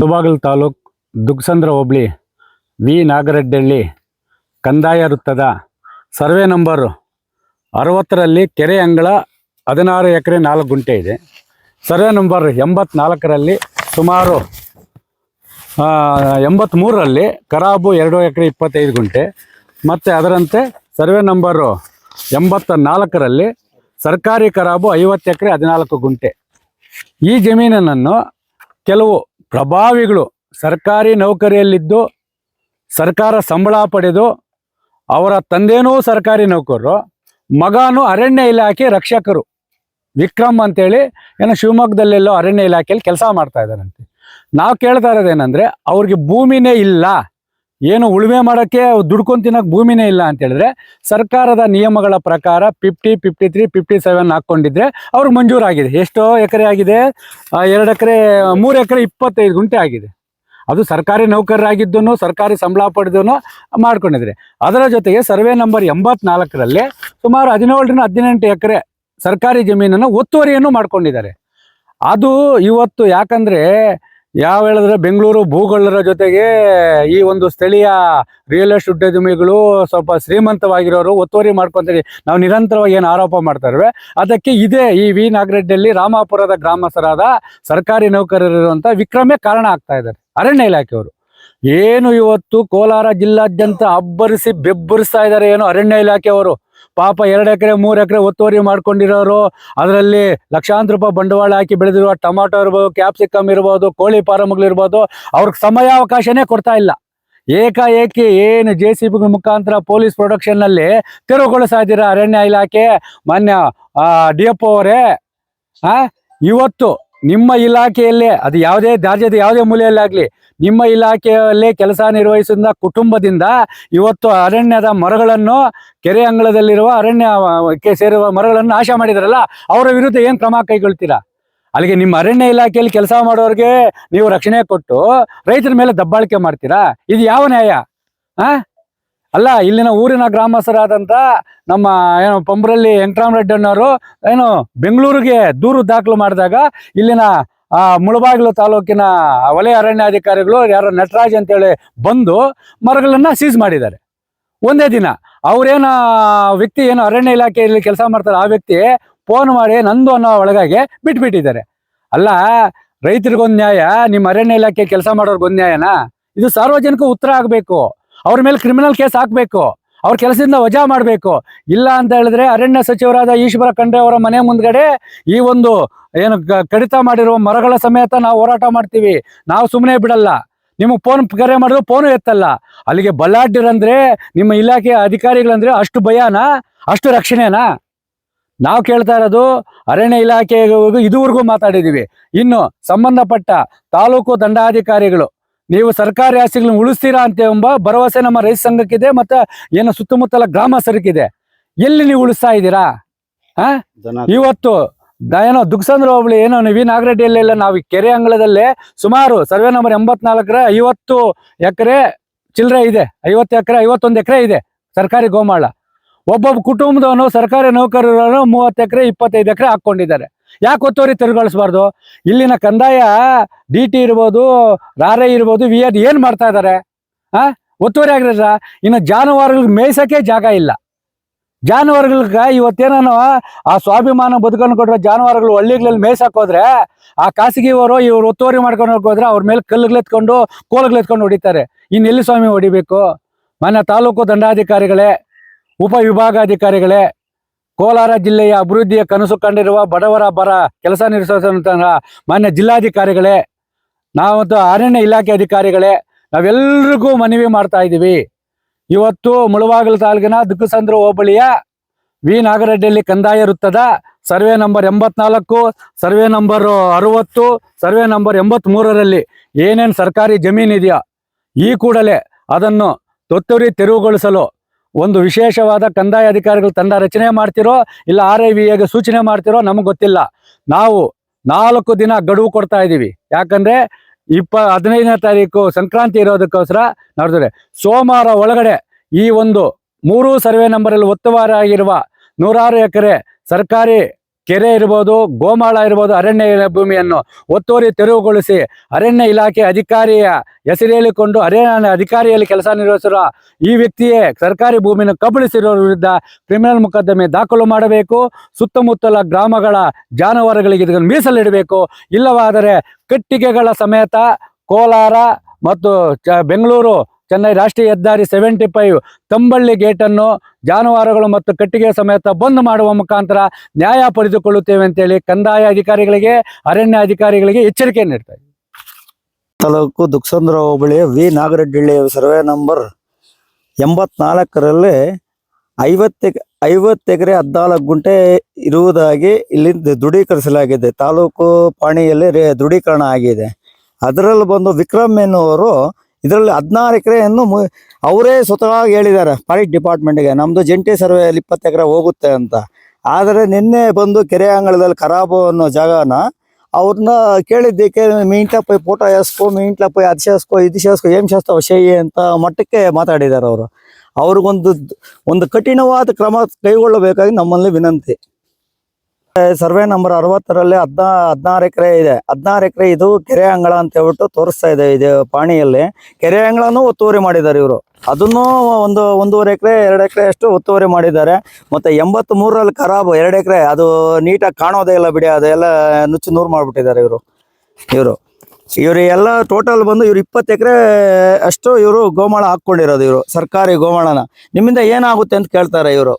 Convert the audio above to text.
ಮುಳಬಾಗಿಲು ತಾಲೂಕ್ ದುಗ್ಸಂದ್ರ ಹೋಬಳಿ, ವಿ. ನಾಗರೆಡ್ಡಳ್ಳಿ ಕಂದಾಯ ವೃತ್ತದ ಸರ್ವೆ ನಂಬರು ಅರವತ್ತರಲ್ಲಿ ಕೆರೆ ಅಂಗಳ ಹದಿನಾರು ಎಕರೆ ನಾಲ್ಕು ಗುಂಟೆ ಇದೆ. ಸರ್ವೆ ನಂಬರ್ ಎಂಬತ್ನಾಲ್ಕರಲ್ಲಿ ಸುಮಾರು ಎಂಬತ್ತ್ಮೂರರಲ್ಲಿ ಕರಾಬು ಎರಡು ಎಕರೆ ಇಪ್ಪತ್ತೈದು ಗುಂಟೆ. ಮತ್ತು ಅದರಂತೆ ಸರ್ವೆ ನಂಬರು ಎಂಬತ್ತ ನಾಲ್ಕರಲ್ಲಿ ಸರ್ಕಾರಿ ಕರಾಬು ಐವತ್ತು ಎಕರೆ ಹದಿನಾಲ್ಕು ಗುಂಟೆ. ಈ ಜಮೀನನ್ನು ಕೆಲವು ಪ್ರಭಾವಿಗಳು ಸರ್ಕಾರಿ ನೌಕರಿಯಲ್ಲಿದ್ದು, ಸರ್ಕಾರ ಸಂಬಳ ಪಡೆದು, ಅವರ ತಂದೆನೂ ಸರ್ಕಾರಿ ನೌಕರರು, ಮಗನೂ ಅರಣ್ಯ ಇಲಾಖೆ ರಕ್ಷಕರು. ವಿಕ್ರಮ್ ಅಂತೇಳಿ, ಏನೋ ಶಿವಮೊಗ್ಗದಲ್ಲೆಲ್ಲೋ ಅರಣ್ಯ ಇಲಾಖೆಯಲ್ಲಿ ಕೆಲಸ ಮಾಡ್ತಾ ಇದ್ದಾರಂತೆ ನಾವು ಕೇಳ್ತಾ ಇರೋದೇನೆಂದರೆ, ಅವ್ರಿಗೆ ಭೂಮಿನೇ ಇಲ್ಲ. ಏನು ಉಳುಮೆ ಮಾಡೋಕ್ಕೆ ದುಡ್ಕೊಂಡು ತಿನ್ನೋಕೆ ಭೂಮಿನೇ ಇಲ್ಲ ಅಂತ ಹೇಳಿದ್ರೆ ಸರ್ಕಾರದ ನಿಯಮಗಳ ಪ್ರಕಾರ fifty fifty three fifty seven ಹಾಕ್ಕೊಂಡಿದ್ರೆ ಅವ್ರಿಗೆ ಮಂಜೂರಾಗಿದೆ. ಎಷ್ಟೋ ಎಕರೆ ಆಗಿದೆ? ಎರಡು ಎಕರೆ, ಮೂರು ಎಕರೆ ಇಪ್ಪತ್ತೈದು ಗುಂಟೆ ಆಗಿದೆ. ಅದು ಸರ್ಕಾರಿ ನೌಕರರಾಗಿದ್ದೂ ಸರ್ಕಾರಿ ಸಂಬಳ ಪಡೆದನು ಮಾಡ್ಕೊಂಡಿದ್ರೆ. ಅದರ ಜೊತೆಗೆ ಸರ್ವೆ ನಂಬರ್ ಎಂಬತ್ನಾಲ್ಕರಲ್ಲಿ ಸುಮಾರು ಹದಿನೇಳರಿಂದ ಹದಿನೆಂಟು ಎಕರೆ ಸರ್ಕಾರಿ ಜಮೀನನ್ನು ಒತ್ತುವರಿಯನ್ನು ಮಾಡ್ಕೊಂಡಿದ್ದಾರೆ. ಅದು ಇವತ್ತು ಯಾಕಂದ್ರೆ ಯಾವ ಹೇಳಿದ್ರೆ ಬೆಂಗಳೂರು ಭೂಗಳರ ಜೊತೆಗೆ ಈ ಒಂದು ಸ್ಥಳೀಯ ರಿಯಲ್ ಎಸ್ಟೇಟ್ ಉದ್ಯಮಿಗಳು ಸ್ವಲ್ಪ ಶ್ರೀಮಂತವಾಗಿರೋರು ಒತ್ತುವರಿ ಮಾಡ್ಕೊಂತೀವಿ ನಾವು ನಿರಂತರವಾಗಿ ಏನು ಆರೋಪ ಮಾಡ್ತಾರೆ ಅದಕ್ಕೆ ಇದೇ ಈ ವಿ ನಾಗರೆಡ್ಡಿಯಲ್ಲಿ ರಾಮಾಪುರದ ಗ್ರಾಮಸ್ಥರಾದ ಸರ್ಕಾರಿ ನೌಕರರಿರುವಂತ ವಿಕ್ರಮೇ ಕಾರಣ ಆಗ್ತಾ ಇದ್ದಾರೆ, ಅರಣ್ಯ ಇಲಾಖೆಯವರು ಏನು ಇವತ್ತು ಕೋಲಾರ ಜಿಲ್ಲಾದ್ಯಂತ ಅಬ್ಬರಿಸಿ ಬೆಬ್ಬರಿಸ್ತಾ ಇದ್ದಾರೆ ಏನು ಅರಣ್ಯ ಇಲಾಖೆಯವರು ಪಾಪ ಎರಡು ಎಕರೆ, ಮೂರು ಎಕರೆ ಒತ್ತುವರಿ ಮಾಡ್ಕೊಂಡಿರೋರು, ಅದರಲ್ಲಿ ಲಕ್ಷಾಂತರ ರೂಪಾಯಿ ಬಂಡವಾಳ ಹಾಕಿ ಬೆಳೆದಿರುವ ಟೊಮಾಟೊ ಇರ್ಬೋದು, ಕ್ಯಾಪ್ಸಿಕಮ್ ಇರ್ಬೋದು, ಕೋಳಿ ಫಾರಮ್ಗಳಿರ್ಬೋದು ಅವ್ರಿಗೆ ಸಮಯಾವಕಾಶನೇ ಕೊಡ್ತಾ ಇಲ್ಲ. ಏಕಾಏಕಿ ಏನು ಜೆ ಸಿ ಬಿ ಮುಖಾಂತರ ಪೊಲೀಸ್ ಪ್ರೊಡಕ್ಷನ್ನಲ್ಲಿ ತೆರವುಗೊಳಿಸ್ತಾ ಇದ್ದೀರಾ ಅರಣ್ಯ ಇಲಾಖೆ, ಮಾನ್ಯ ಡಿ ಎಫ್ ಅವರೇ ಇವತ್ತು ನಿಮ್ಮ ಇಲಾಖೆಯಲ್ಲೇ, ಅದು ಯಾವುದೇ ರಾಜ್ಯದ ಯಾವುದೇ ಮೂಲೆಯಲ್ಲಾಗಲಿ ನಿಮ್ಮ ಇಲಾಖೆಯಲ್ಲೇ ಕೆಲಸ ನಿರ್ವಹಿಸಿದ ಕುಟುಂಬದಿಂದ ಇವತ್ತು ಅರಣ್ಯದ ಮರಗಳನ್ನು, ಕೆರೆ ಅಂಗಳದಲ್ಲಿರುವ ಅರಣ್ಯಕ್ಕೆ ಸೇರುವ ಮರಗಳನ್ನು ನಾಶ ಮಾಡಿದಾರಲ್ಲ, ಅವರ ವಿರುದ್ಧ ಏನು ಕ್ರಮ ಕೈಗೊಳ್ತೀರಾ? ಅಲ್ಲಿಗೆ ನಿಮ್ಮ ಅರಣ್ಯ ಇಲಾಖೆಯಲ್ಲಿ ಕೆಲಸ ಮಾಡೋರಿಗೆ ನೀವು ರಕ್ಷಣೆ ಕೊಟ್ಟು ರೈತರ ಮೇಲೆ ದಬ್ಬಾಳಿಕೆ ಮಾಡ್ತೀರಾ? ಇದು ಯಾವ ನ್ಯಾಯ? ಆ? ಅಲ್ಲ, ಇಲ್ಲಿನ ಊರಿನ ಗ್ರಾಮಸ್ಥರಾದಂತ ನಮ್ಮ ಏನು ಪಂಬ್ರಲ್ಲಿ ವೆಂಕಟರಾಮ್ ಅನ್ನೋರು ಏನು ಬೆಂಗಳೂರಿಗೆ ದೂರು ದಾಖಲು ಮಾಡಿದಾಗ ಇಲ್ಲಿನ ಆ ಮುಳಬಾಗಿಲು ತಾಲೂಕಿನ ವಲಯ ಅರಣ್ಯಾಧಿಕಾರಿಗಳು ಯಾರೋ ನಟರಾಜ್ ಅಂತೇಳಿ ಬಂದು ಮರಗಳನ್ನ ಸೀಸ್ ಮಾಡಿದ್ದಾರೆ. ಒಂದೇ ದಿನ ಅವ್ರೇನ ವ್ಯಕ್ತಿ ಏನು ಅರಣ್ಯ ಇಲಾಖೆಯಲ್ಲಿ ಕೆಲಸ ಮಾಡ್ತಾರೆ, ಆ ವ್ಯಕ್ತಿ ಫೋನ್ ಮಾಡಿ ನಂದು ಅನ್ನೋ ಒಳಗಾಗಿ ಬಿಟ್ಬಿಟ್ಟಿದ್ದಾರೆ. ಅಲ್ಲ, ರೈತರಿಗೊಂದು ನ್ಯಾಯ, ನಿಮ್ಮ ಅರಣ್ಯ ಇಲಾಖೆ ಕೆಲಸ ಮಾಡೋರ್ಗೊಂದು ನ್ಯಾಯನಾ? ಇದು ಸಾರ್ವಜನಿಕ ಉತ್ತರ ಆಗಬೇಕು. ಅವ್ರ ಮೇಲೆ ಕ್ರಿಮಿನಲ್ ಕೇಸ್ ಹಾಕಬೇಕು. ಅವ್ರ ಕೆಲಸದಿಂದ ವಜಾ ಮಾಡಬೇಕು. ಇಲ್ಲ ಅಂತ ಹೇಳಿದ್ರೆ ಅರಣ್ಯ ಸಚಿವರಾದ ಈಶ್ವರ ಖಂಡ್ರೆ ಅವರ ಮನೆ ಮುಂದ್ಗಡೆ ಈ ಒಂದು ಏನು ಕಡಿತ ಮಾಡಿರುವ ಮರಗಳ ಸಮೇತ ನಾವು ಹೋರಾಟ ಮಾಡ್ತೀವಿ. ನಾವು ಸುಮ್ಮನೆ ಬಿಡಲ್ಲ. ನಿಮಗೆ ಫೋನ್ ಕರೆ ಮಾಡಿದ್ರು ಫೋನು ಎತ್ತಲ್ಲ. ಅಲ್ಲಿಗೆ ಬಲ್ಲಾಢ್ಯರಂದ್ರೆ ನಿಮ್ಮ ಇಲಾಖೆಯ ಅಧಿಕಾರಿಗಳಂದ್ರೆ ಅಷ್ಟು ಭಯನಾ? ಅಷ್ಟು ರಕ್ಷಣೆನಾ? ನಾವು ಕೇಳ್ತಾ ಇರೋದು ಅರಣ್ಯ ಇಲಾಖೆಗೂ ಇದುವರೆಗೂ ಮಾತಾಡಿದ್ದೀವಿ. ಇನ್ನು ಸಂಬಂಧಪಟ್ಟ ತಾಲೂಕು ದಂಡಾಧಿಕಾರಿಗಳು ನೀವು ಸರ್ಕಾರಿ ಆಸ್ತಿಗಳನ್ನ ಉಳಿಸ್ತೀರಾ ಅಂತ ಎಂಬ ಭರವಸೆ ನಮ್ಮ ರೈತ ಸಂಘಕ್ಕಿದೆ ಮತ್ತೆ ಏನು ಸುತ್ತಮುತ್ತಲ ಗ್ರಾಮ ಗ್ರಾಮಸ್ಥರಿಗಿದೆ. ಎಲ್ಲಿ ನೀವು ಉಳಿಸ್ತಾ ಇದ್ದೀರಾ? ಆ? ಇವತ್ತು ಏನೋ ದುಗ್ಸಂದ್ರ ಹೋಬಳಿ ಏನೋ ವಿ ನಾಗರೆಡ್ಡಿಯಲ್ಲೆಲ್ಲ ನಾವು ಕೆರೆ ಅಂಗಳದಲ್ಲೇ ಸುಮಾರು ಸರ್ವೆ ನಂಬರ್ ಎಂಬತ್ನಾಲ್ಕರ ಐವತ್ತು ಎಕರೆ ಚಿಲ್ಲರೆ ಇದೆ ಐವತ್ತು ಎಕರೆ ಐವತ್ತೊಂದು ಎಕರೆ ಇದೆ ಸರ್ಕಾರಿ ಗೋಮಾಳ. ಒಬ್ಬೊಬ್ಬ ಕುಟುಂಬದವನು ಸರ್ಕಾರಿ ನೌಕರರನ್ನು ಮೂವತ್ತು ಎಕರೆ, ಇಪ್ಪತ್ತೈದು ಎಕರೆ ಹಾಕೊಂಡಿದ್ದಾರೆ ಯಾಕೆ ಒತ್ತುವರಿ ತಿರುಗಾಳಿಸ್ಬಾರ್ದು ಇಲ್ಲಿನ ಕಂದಾಯ ಡಿ ಟಿ ಇರ್ಬೋದು ರಾರೆ ಇರ್ಬೋದು, ವಿ ಆರ್ ಏನು ಮಾಡ್ತಾ ಇದ್ದಾರೆ ಆ? ಒತ್ತುವರಿ ಆಗಿರಲ್ಲ ಇನ್ನು ಜಾನುವಾರುಗಳಿಗೆ ಮೇಯಿಸೋಕೆ ಜಾಗ ಇಲ್ಲ. ಜಾನುವಾರುಗಳಿಗೆ ಇವತ್ತೇನೋ ಆ ಸ್ವಾಭಿಮಾನ ಬದುಕನ್ನು ಕೊಟ್ಟಿರೋ ಜಾನುವಾರುಗಳು ಹಳ್ಳಿಗಳಲ್ಲಿ ಮೇಯ್ಸಕ್ ಹೋದ್ರೆ, ಆ ಖಾಸಗಿಯವರು ಇವರು ಒತ್ತುವರಿ ಮಾಡ್ಕೊಂಡು ಹೋಗೋದ್ರೆ ಅವ್ರ ಮೇಲೆ ಕಲ್ಲುಗಳೆತ್ಕೊಂಡು ಕೋಲುಗಳೆತ್ಕೊಂಡು ಹೊಡಿತಾರೆ. ಇನ್ನು ಎಲ್ಲಿ ಸ್ವಾಮಿ ಹೊಡಿಬೇಕು? ಮನೆ ತಾಲೂಕು ದಂಡಾಧಿಕಾರಿಗಳೇ ಉಪ ವಿಭಾಗಾಧಿಕಾರಿಗಳೇ ಕೋಲಾರ ಜಿಲ್ಲೆಯ ಅಭಿವೃದ್ಧಿಯ ಕನಸು ಕಂಡಿರುವ ಬಡವರ ಬರ ಕೆಲಸ ನಿರ್ವಹಿಸುವಂತಹ ಮಾನ್ಯ ಜಿಲ್ಲಾಧಿಕಾರಿಗಳೇ, ನಾವಂತೂ ಅರಣ್ಯ ಇಲಾಖೆ ಅಧಿಕಾರಿಗಳೇ ನಾವೆಲ್ಲರಿಗೂ ಮನವಿ ಮಾಡ್ತಾ ಇದ್ದೀವಿ. ಇವತ್ತು ಮುಳುವಾಗಲ ತಾಲೂಕಿನ ದುಕ್ಕಸಂದ್ರ ಹೋಬಳಿಯ ವಿ. ನಾಗರೆಡ್ಡಿಯಲ್ಲಿ ಕಂದಾಯ ವೃತ್ತದ ಸರ್ವೆ ನಂಬರ್ ಎಂಬತ್ನಾಲ್ಕು, ಸರ್ವೆ ನಂಬರ್ ಅರವತ್ತು, ಸರ್ವೆ ನಂಬರ್ ಎಂಬತ್ಮೂರರಲ್ಲಿ ಏನೇನು ಸರ್ಕಾರಿ ಜಮೀನಿದೆಯೋ, ಈ ಕೂಡಲೇ ಅದನ್ನು ತೊತ್ತೂರಿ ತೆರವುಗೊಳಿಸಲು ಒಂದು ವಿಶೇಷವಾದ ಕಂದಾಯ ಅಧಿಕಾರಿಗಳು ತಂಡ ರಚನೆ ಮಾಡ್ತಿರೋ ಇಲ್ಲ ಆರ್ ಐ ಸೂಚನೆ ಮಾಡ್ತಿರೋ ನಮಗೆ ಗೊತ್ತಿಲ್ಲ. ನಾವು ನಾಲ್ಕು ದಿನ ಗಡುವು ಕೊಡ್ತಾ ಇದ್ದೀವಿ ಯಾಕಂದ್ರೆ ಇಪ್ಪ ಹದಿನೈದನೇ ತಾರೀಕು ಸಂಕ್ರಾಂತಿ ಇರೋದಕ್ಕೋಸ್ಕರ ನೋಡಿದ್ರೆ ಸೋಮವಾರ ಒಳಗಡೆ ಈ ಒಂದು ಮೂರು ಸರ್ವೆ ನಂಬರಲ್ಲಿ ಒತ್ತುವರಿ ಆಗಿರುವ ನೂರಾರು ಎಕರೆ ಸರ್ಕಾರಿ ಕೆರೆ ಇರ್ಬೋದು, ಗೋಮಾಳ ಇರ್ಬೋದು, ಅರಣ್ಯ ಭೂಮಿಯನ್ನು ಒತ್ತುವರಿ ತೆರವುಗೊಳಿಸಿ ಅರಣ್ಯ ಇಲಾಖೆ ಅಧಿಕಾರಿಯ ಹೆಸರೇಳಿಕೊಂಡು ಅರಣ್ಯ ಅಧಿಕಾರಿಯಲ್ಲಿ ಕೆಲಸ ನಿರ್ವಹಿಸಿರುವ ಈ ವ್ಯಕ್ತಿಯೇ ಸರ್ಕಾರಿ ಭೂಮಿಯನ್ನು ಕಬಳಿಸಿರುವ ವಿರುದ್ಧ ಕ್ರಿಮಿನಲ್ ಮೊಕದ್ದಮೆ ದಾಖಲು ಮಾಡಬೇಕು. ಸುತ್ತಮುತ್ತಲ ಗ್ರಾಮಗಳ ಜಾನುವಾರುಗಳಿಗೆ ಇದನ್ನು ಮೀಸಲಿಡಬೇಕು. ಇಲ್ಲವಾದರೆ ಕಟ್ಟಿಗೆಗಳ ಸಮೇತ ಕೋಲಾರ ಮತ್ತು ಬೆಂಗಳೂರು ಚೆನ್ನೈ ರಾಷ್ಟ್ರೀಯ ಹೆದ್ದಾರಿ ಸೆವೆಂಟಿ ಫೈವ್ ತಂಬಳ್ಳಿ ಗೇಟನ್ನು ಜಾನುವಾರುಗಳು ಮತ್ತು ಕಟ್ಟಿಗೆ ಸಮೇತ ಬಂದ್ ಮಾಡುವ ಮುಖಾಂತರ ನ್ಯಾಯ ಪಡೆದುಕೊಳ್ಳುತ್ತೇವೆ ಅಂತೇಳಿ ಕಂದಾಯ ಅಧಿಕಾರಿಗಳಿಗೆ ಅರಣ್ಯ ಅಧಿಕಾರಿಗಳಿಗೆ ಎಚ್ಚರಿಕೆ ನೀಡ್ತಾರೆ ತಾಲೂಕು ದುಕ್ಸಂದ್ರ ಹೋಬಳಿಯ ವಿ. ನಾಗರಡ್ಡಿಳ್ಳಿ ಸರ್ವೆ ನಂಬರ್ ಎಂಬತ್ನಾಲ್ಕರಲ್ಲಿ ಐವತ್ತು ಐವತ್ತು ಎಕರೆ ಹದಿನಾಲ್ಕು ಗುಂಟೆ ಇರುವುದಾಗಿ ಇಲ್ಲಿ ದೃಢೀಕರಿಸಲಾಗಿದೆ. ತಾಲೂಕು ಪಾಣಿಯಲ್ಲಿ ರೇ- ದೃಢೀಕರಣ ಆಗಿದೆ. ಅದರಲ್ಲಿ ಬಂದು ವಿಕ್ರಮ್ ಎನ್ನುವರು ಇದರಲ್ಲಿ ಹದಿನಾರು ಎಕರೆಯನ್ನು ಅವರೇ ಸ್ವತಃ ಹೇಳಿದ್ದಾರೆ, ಫಾರೆಸ್ಟ್ ಡಿಪಾರ್ಟ್ಮೆಂಟ್ಗೆ. ನಮ್ಮದು ಜಂಟಿ ಸರ್ವೆಯಲ್ಲಿ ಇಪ್ಪತ್ತು ಎಕರೆ ಹೋಗುತ್ತೆ ಅಂತ. ಆದರೆ ನಿನ್ನೆ ಬಂದು ಕೆರೆ ಅಂಗಳದಲ್ಲಿ ಖರಾಬು ಅನ್ನೋ ಜಾಗನ ಅವ್ರನ್ನ ಕೇಳಿದ್ದಕ್ಕೆ ಮೀಂಟ್ಲ ಪೈ ಫೋಟೋ ಹಾಸ್ಕೋ ಮೀಂಟ್ಲ ಪೈ ಅದು ಸೇಸ್ಕೋ ಇದು ಶಾಸ್ಕೋ ಏನು ಶಾಸ್ಕೋ ಶೈ ಅಂತ ಮಟ್ಟಕ್ಕೆ ಮಾತಾಡಿದ್ದಾರೆ ಅವರು. ಅವ್ರಿಗೊಂದು ಒಂದು ಕಠಿಣವಾದ ಕ್ರಮ ಕೈಗೊಳ್ಳಬೇಕಾಗಿ ನಮ್ಮಲ್ಲಿ ವಿನಂತಿ. ಸರ್ವೆ ನಂಬರ್ ಅರವತ್ತರಲ್ಲಿ ಹದ್ನಾ, ಹದಿನಾರು ಎಕರೆ ಇದೆ. ಹದಿನಾರು ಎಕರೆ ಇದು ಕೆರೆ ಅಂಗಳ ಅಂತ ಹೇಳ್ಬಿಟ್ಟು ತೋರಿಸ್ತಾ ಇದೆ ಇದು ಪಾಣಿಯಲ್ಲಿ. ಕೆರೆ ಅಂಗಳನೂ ಒತ್ತುವರಿ ಮಾಡಿದ್ದಾರೆ ಇವರು. ಅದನ್ನು ಒಂದು, ಒಂದೂವರೆ ಎಕರೆ, ಎರಡು ಎಕರೆ ಅಷ್ಟು ಒತ್ತುವರಿ ಮಾಡಿದ್ದಾರೆ. ಮತ್ತೆ ಎಂಬತ್ತ್ ಮೂರರಲ್ಲಿ ಖರಾಬು, ಎರಡು ಎಕರೆ, ಅದು ನೀಟಾಗಿ ಕಾಣೋದೇ ಇಲ್ಲ ಬಿಡಿ, ಅದೆಲ್ಲ ನುಚ್ಚು ನೂರು ಮಾಡಿಬಿಟ್ಟಿದ್ದಾರೆ ಇವರು. ಇವರು. ಇವರು ಎಲ್ಲ ಟೋಟಲ್ ಬಂದು ಇವರು ಇಪ್ಪತ್ತು ಎಕರೆ ಅಷ್ಟು ಇವರು ಗೋಮಾಳ ಹಾಕ್ಕೊಂಡಿರೋದು ಇವರು, ಸರ್ಕಾರಿ ಗೋಮಾಳನ. ನಿಮ್ಮಿಂದ ಏನಾಗುತ್ತೆ ಅಂತ ಕೇಳ್ತಾರೆ ಇವರು.